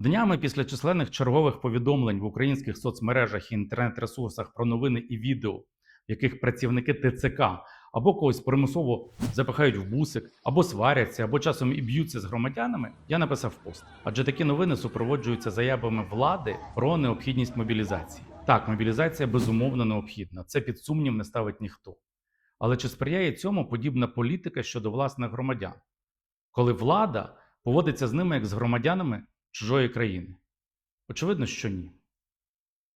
Днями після численних чергових повідомлень в українських соцмережах і інтернет-ресурсах про новини і відео, в яких працівники ТЦК або когось примусово запихають в бусик, або сваряться, або часом і б'ються з громадянами, я написав пост. Адже такі новини супроводжуються заявами влади про необхідність мобілізації. Так, мобілізація безумовно необхідна. Це під сумнів не ставить ніхто. Але чи сприяє цьому подібна політика щодо власних громадян, коли влада поводиться з ними як з громадянами чужої країни? Очевидно, що ні.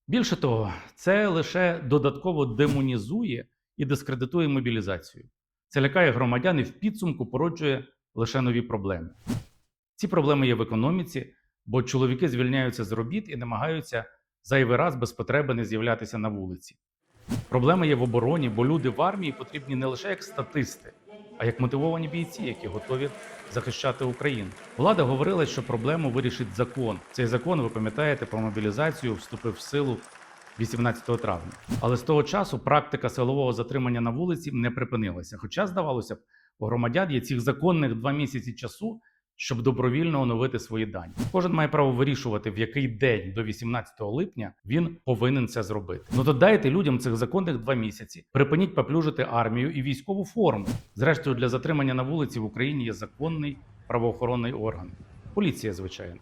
Більше того, це лише додатково демонізує і дискредитує мобілізацію. Це лякає громадян і в підсумку породжує лише нові проблеми. Ці проблеми є в економіці, бо чоловіки звільняються з робіт і намагаються зайвий раз без потреби не з'являтися на вулиці. Проблеми є в обороні, бо люди в армії потрібні не лише як статисти, а як мотивовані бійці, які готові захищати Україну. Влада говорила, що проблему вирішить закон. Цей закон, ви пам'ятаєте, про мобілізацію вступив в силу 18 травня. Але з того часу практика силового затримання на вулиці не припинилася. Хоча, здавалося б, у громадян є цих законних два місяці часу, щоб добровільно оновити свої дані. Кожен має право вирішувати, в який день до 18 липня він повинен це зробити. Ну то дайте людям цих законних два місяці. Припиніть поплюжити армію і військову форму. Зрештою, для затримання на вулиці в Україні є законний правоохоронний орган. Поліція, звичайно.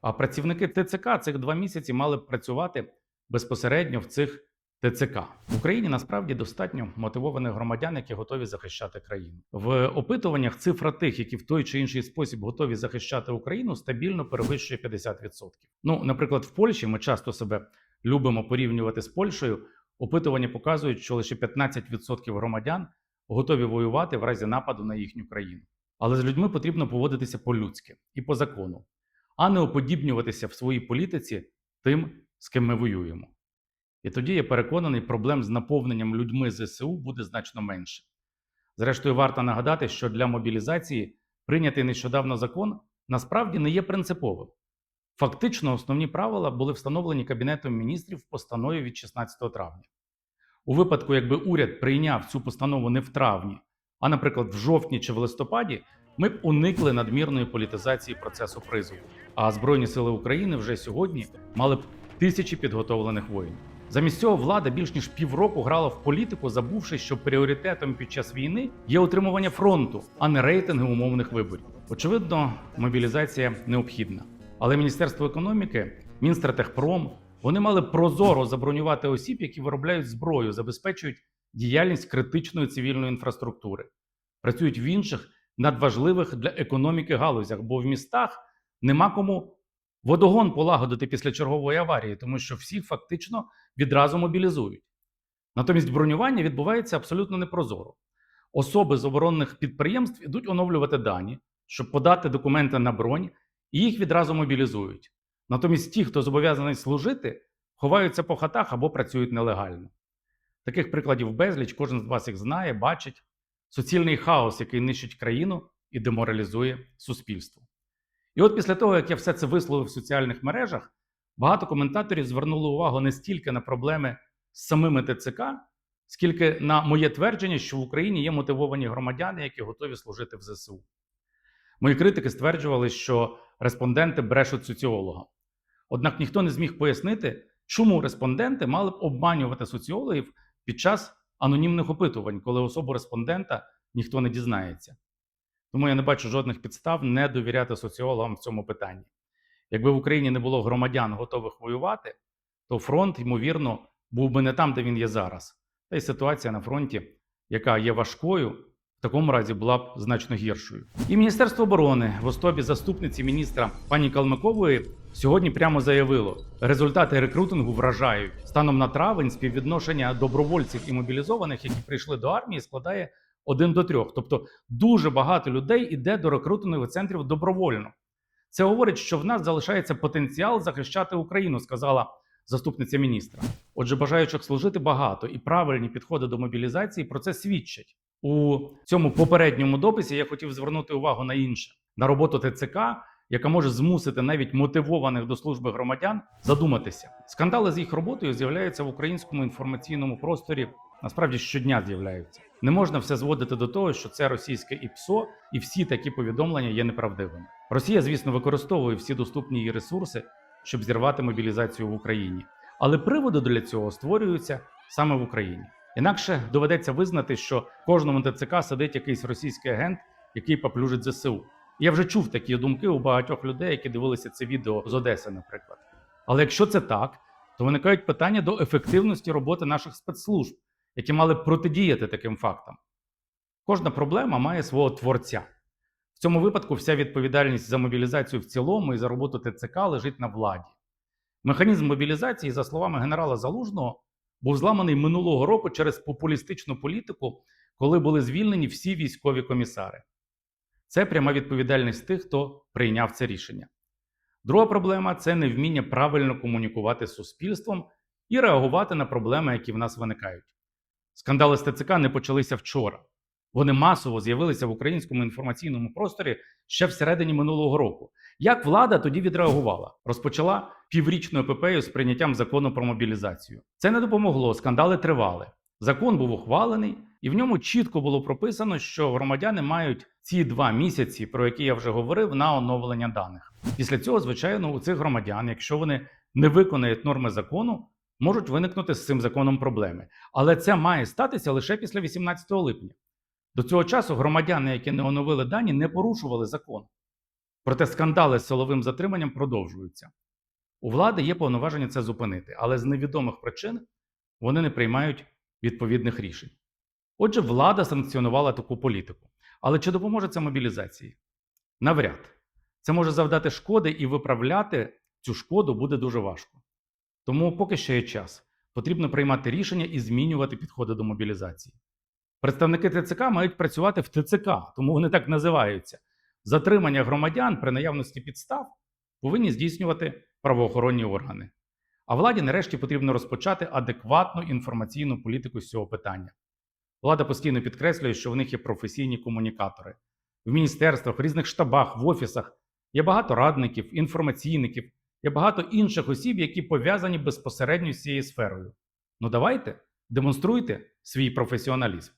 А працівники ТЦК цих два місяці мали працювати безпосередньо в цих ТЦК в Україні насправді достатньо мотивованих громадян, які готові захищати країну. В опитуваннях цифра тих, які в той чи інший спосіб готові захищати Україну, стабільно перевищує 50%. Ну, наприклад, в Польщі ми часто себе любимо порівнювати з Польщею. Опитування показують, що лише 15% громадян готові воювати в разі нападу на їхню країну. Але з людьми потрібно поводитися по-людськи і по закону, а не уподібнюватися в своїй політиці тим, з ким ми воюємо. І тоді я переконаний, проблем з наповненням людьми ЗСУ буде значно менше. Зрештою, варто нагадати, що для мобілізації прийнятий нещодавно закон насправді не є принциповим. Фактично, основні правила були встановлені Кабінетом міністрів в постанові від 16 травня. У випадку, якби уряд прийняв цю постанову не в травні, а, наприклад, в жовтні чи в листопаді, ми б уникли надмірної політизації процесу призову. А Збройні сили України вже сьогодні мали б тисячі підготовлених воїнів. Замість цього влада більш ніж півроку грала в політику, забувши, що пріоритетом під час війни є утримування фронту, а не рейтинги умовних виборів. Очевидно, мобілізація необхідна. Але Міністерство економіки, Мінстратегпром, вони мали прозоро забронювати осіб, які виробляють зброю, забезпечують діяльність критичної цивільної інфраструктури, працюють в інших надважливих для економіки галузях, бо в містах нема кому водогон полагодити після чергової аварії, тому що всіх фактично відразу мобілізують. Натомість бронювання відбувається абсолютно непрозоро. Особи з оборонних підприємств ідуть оновлювати дані, щоб подати документи на бронь, і їх відразу мобілізують. Натомість ті, хто зобов'язаний служити, ховаються по хатах або працюють нелегально. Таких прикладів безліч, кожен з вас їх знає, бачить суцільний хаос, який нищить країну і деморалізує суспільство. І от після того, як я все це висловив в соціальних мережах, багато коментаторів звернули увагу не стільки на проблеми з самими ТЦК, скільки на моє твердження, що в Україні є мотивовані громадяни, які готові служити в ЗСУ. Мої критики стверджували, що респонденти брешуть соціолога. Однак ніхто не зміг пояснити, чому респонденти мали б обманювати соціологів під час анонімних опитувань, коли особу респондента ніхто не дізнається. Тому я не бачу жодних підстав не довіряти соціологам в цьому питанні. Якби в Україні не було громадян, готових воювати, то фронт, ймовірно, був би не там, де він є зараз. Та й ситуація на фронті, яка є важкою, в такому разі була б значно гіршою. І Міністерство оборони в особі заступниці міністра пані Калмикової сьогодні прямо заявило, результати рекрутингу вражають. Станом на травень співвідношення добровольців і мобілізованих, які прийшли до армії, складає 1 до 3. Тобто дуже багато людей іде до рекрутингових центрів добровольно. Це говорить, що в нас залишається потенціал захищати Україну, сказала заступниця міністра. Отже, бажаючих служити багато і правильні підходи до мобілізації про це свідчать. У цьому попередньому дописі я хотів звернути увагу на інше: на роботу ТЦК яка може змусити навіть мотивованих до служби громадян задуматися. Скандали з їх роботою з'являються в українському інформаційному просторі. Насправді щодня з'являються. Не можна все зводити до того, що це російське ІПСО, і всі такі повідомлення є неправдивими. Росія, звісно, використовує всі доступні її ресурси, щоб зірвати мобілізацію в Україні, але приводи для цього створюються саме в Україні. Інакше доведеться визнати, що в кожному ТЦК сидить якийсь російський агент, який поплюжить ЗСУ. Я вже чув такі думки у багатьох людей, які дивилися це відео з Одеси, наприклад. Але якщо це так, то виникають питання до ефективності роботи наших спецслужб, які мали б протидіяти таким фактам. Кожна проблема має свого творця. В цьому випадку вся відповідальність за мобілізацію в цілому і за роботу ТЦК лежить на владі. Механізм мобілізації, за словами генерала Залужного, був зламаний минулого року через популістичну політику, коли були звільнені всі військові комісари. Це пряма відповідальність тих, хто прийняв це рішення. Друга проблема це невміння правильно комунікувати з суспільством і реагувати на проблеми, які в нас виникають. Скандали з ТЦК не почалися вчора. Вони масово з'явилися в українському інформаційному просторі ще всередині минулого року. Як влада тоді відреагувала? Розпочала піврічну епопею з прийняттям закону про мобілізацію. Це не допомогло, скандали тривали. Закон був ухвалений, і в ньому чітко було прописано, що громадяни мають ці два місяці, про які я вже говорив, на оновлення даних. Після цього, звичайно, у цих громадян, якщо вони не виконають норми закону, можуть виникнути з цим законом проблеми. Але це має статися лише після 18 липня. До цього часу громадяни, які не оновили дані, не порушували закон. Проте скандали з силовим затриманням продовжуються. У влади є повноваження це зупинити, але з невідомих причин вони не приймають відповідних рішень. Отже, влада санкціонувала таку політику. Але чи допоможе це мобілізації? Навряд. Це може завдати шкоди і виправляти цю шкоду буде дуже важко. Тому поки ще є час. Потрібно приймати рішення і змінювати підходи до мобілізації. Представники ТЦК мають працювати в ТЦК, тому вони так називаються. Затримання громадян при наявності підстав повинні здійснювати правоохоронні органи. А владі нарешті потрібно розпочати адекватну інформаційну політику з цього питання. Влада постійно підкреслює, що в них є професійні комунікатори. В міністерствах, в різних штабах, в офісах є багато радників, інформаційників, є багато інших осіб, які пов'язані безпосередньо з цією сферою. Ну давайте демонструйте свій професіоналізм.